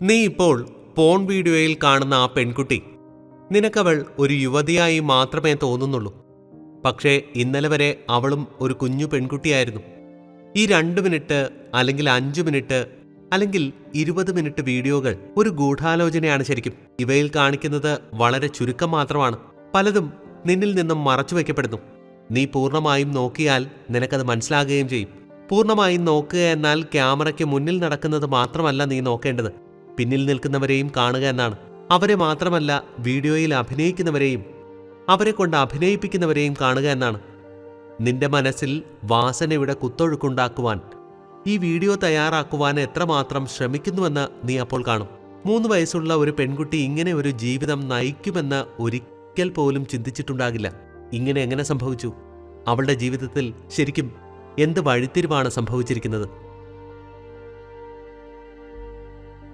നീ ഇപ്പോൾ പോൺ വീഡിയോയിൽ കാണുന്ന ആ പെൺകുട്ടി. നിനക്കവൾ ഒരു യുവതിയായി മാത്രമേ തോന്നുന്നുള്ളൂ. പക്ഷേ ഇന്നലെ വരെ അവളും ഒരു കുഞ്ഞു പെൺകുട്ടിയായിരുന്നു. ഈ രണ്ട് മിനിറ്റ് അല്ലെങ്കിൽ അഞ്ചു മിനിറ്റ് അല്ലെങ്കിൽ ഇരുപത് മിനിറ്റ് വീഡിയോകൾ ഒരു ഗൂഢാലോചനയാണ് ശരിക്കും. ഇവയിൽ കാണിക്കുന്നത് വളരെ ചുരുക്കം മാത്രമാണ്. പലതും നിന്നിൽ നിന്നും മറച്ചു വയ്ക്കപ്പെടുന്നു. നീ പൂർണമായും നോക്കിയാൽ നിനക്കത് മനസ്സിലാകുകയും ചെയ്യും. പൂർണമായും നോക്കുക എന്നാൽ ക്യാമറയ്ക്ക് മുന്നിൽ നടക്കുന്നത് മാത്രമല്ല നീ നോക്കേണ്ടത്. പിന്നിൽ നിൽക്കുന്നവരെയും കാണുക എന്നാണ്. അവരെ മാത്രമല്ല വീഡിയോയിൽ അഭിനയിക്കുന്നവരെയും അവരെ കൊണ്ട് അഭിനയിപ്പിക്കുന്നവരെയും കാണുക എന്നാണ്. നിന്റെ മനസ്സിൽ വാസനയുടെ കുത്തൊഴുക്കുണ്ടാക്കുവാൻ ഈ വീഡിയോ തയ്യാറാക്കുവാൻ എത്രമാത്രം ശ്രമിക്കുന്നുവെന്ന് നീ അപ്പോൾ കാണും. മൂന്ന് വയസ്സുള്ള ഒരു പെൺകുട്ടി ഇങ്ങനെ ഒരു ജീവിതം നയിക്കുമെന്ന് ഒരിക്കൽ പോലും ചിന്തിച്ചിട്ടുണ്ടാകില്ല. ഇങ്ങനെ എങ്ങനെ സംഭവിച്ചു? അവളുടെ ജീവിതത്തിൽ ശരിക്കും എന്ത് വഴിത്തിരിവാണ് സംഭവിച്ചിരിക്കുന്നത്?